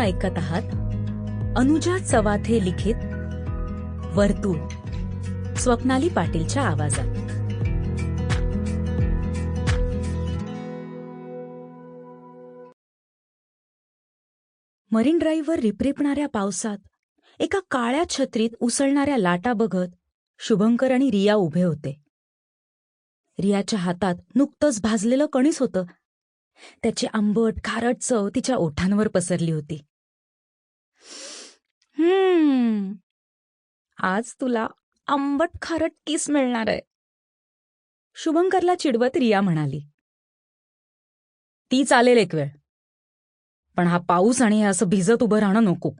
ऐकत आहात अनुजा चवाथे लिखित वर्तुळ स्वप्नाली पाटीलच्या आवाजात. मरीन ड्राईव्हवर रिपरिपणाऱ्या पावसात एका काळ्या छत्रीत उसळणाऱ्या लाटा बघत शुभंकर आणि रिया उभे होते. रियाच्या हातात नुकतंच भाजलेलं कणीस होतं. त्याची आंबट खारट चव तिच्या ओठांवर पसरली होती. हम्म. आज तुला आंबट खारट किस मिळणार आहे. शुभंकरला चिडवत रिया म्हणाली. ती चालेल एक वेळ. पण हा पाऊस आणि हे असं भिजत उभं राहणं नको.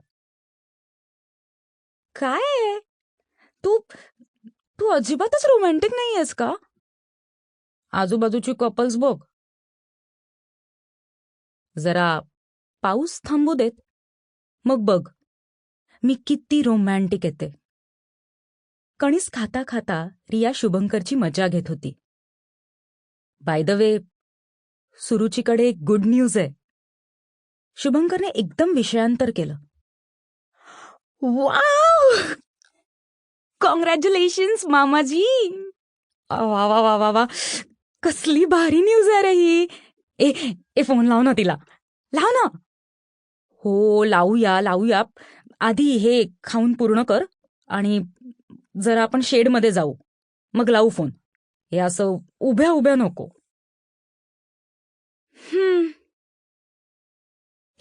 काय? तू तू अजिबातच रोमॅन्टिक नाहीयेस का? आजूबाजूची कपल्स बघ. जरा पाऊस थांबू देत. मग बघ. मी किती रोमॅन्टिक येते. कणीस खाता खाता रिया शुभंकरची मजा घेत होती. बाय द वे सुरुचीकडे एक गुड न्यूज आहे. शुभंकरने एकदम विषयांतर केलं. वाव कॉंग्रॅच्युलेशन्स मामाजी! वा वा वा वा वा. कसली भारी न्यूज आहे रे ही. ए ए फोन लाव ना तिला. लाव ना. हो लावूया लावूया. आधी हे खाऊन पूर्ण कर आणि जरा आपण शेडमध्ये जाऊ. मग लावू फोन. हे असं उभ्या उभ्या नको. हम्म.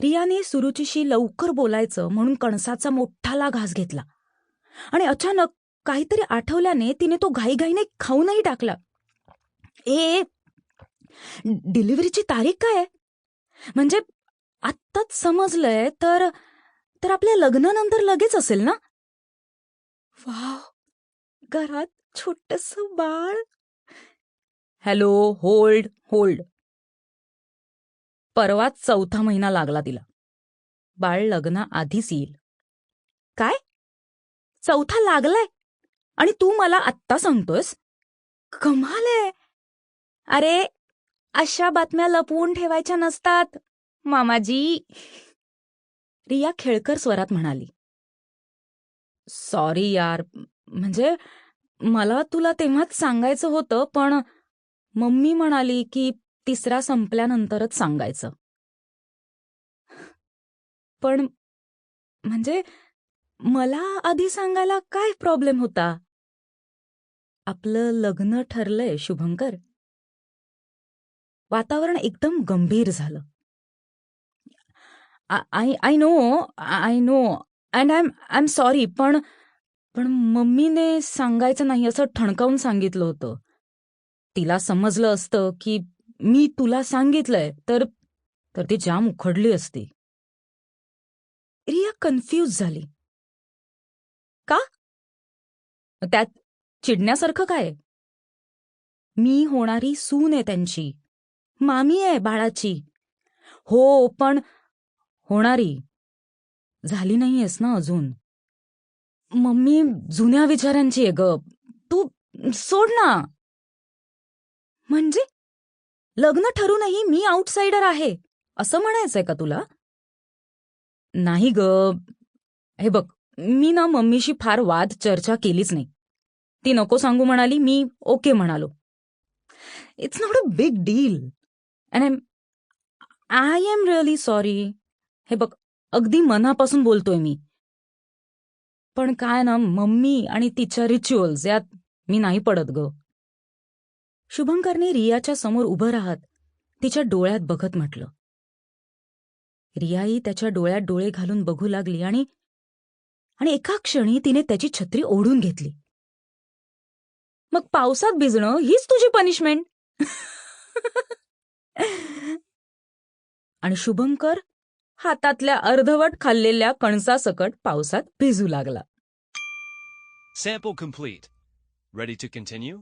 रियाने सुरुचीशी लवकर बोलायचं म्हणून कणसाचा मोठाला घास घेतला. आणि अचानक काहीतरी आठवल्याने तिने तो घाईघाईने खाऊनही टाकला. ए डिलिव्हरीची तारीख काय म्हणजे आत्ताच समजलंय तर तर आपल्या लग्नानंतर लगेच असेल ना? वाव! घरात छोटस बाळ. Hello hold hold. परवाच चौथा महिना लागला तिला. बाळ लग्ना आधीच येईल. काय? चौथा लागलाय. आणि तू मला आत्ता सांगतोस कमाल आहे. अरे अशा बातम्या लपवून ठेवायच्या नसतात मामाजी. रिया खेळकर स्वरात म्हणाली. सॉरी यार म्हणजे मला तुला तेव्हाच सांगायचं होतं पण मम्मी म्हणाली की तिसरा संपल्यानंतरच सांगायचं. पण म्हणजे मला आधी सांगायला काय प्रॉब्लेम होता? आपलं लग्न ठरलंय शुभंकर. वातावरण एकदम गंभीर झालं. I I know I know and I am I am sorry पण पण मम्मीने सांगायचं नाही असं ठणकावून सांगितलं होतं. तिला समजलं असतं की मी तुला सांगितलंय तर तर ती जाम उखडली असती. रिया कन्फ्यूज झाली. का? त्यात चिडण्यासारखं काय? मी होणारी सून आहे त्यांची. मामी आहे बाळाची. हो पण होणारी. झाली नाहीयेस ना अजून? मम्मी जुन्या विचारांची आहे ग. तू सोड ना. म्हणजे? लग्न ठरूनही मी आउटसाइडर आहे. असं म्हणायचंय का तुला? नाही ग. हे बघ मी ना मम्मीशी फार वाद चर्चा केलीच नाही. ती नको सांगू म्हणाली मी ओके म्हणालो. It's not a big deal and am I am really sorry हे बघ अगदी मनापासून बोलतोय मी. पण काय ना मम्मी आणि तिच्या रिच्युअल्स यात मी नाही पडत ग. शुभंकरने रियाच्या समोर उभं राहत तिच्या डोळ्यात बघत म्हटलं. रियाही त्याच्या डोळ्यात डोळे घालून बघू लागली आणि आणि एका क्षणी तिने त्याची छत्री ओढून घेतली. मग पावसात भिजणं हीच तुझी पनिशमेंट आणि शुभंकर हातातल्या अर्धवट खाल्लेल्या कणसासकट पावसात भिजू लागला Sample complete. Ready to continue?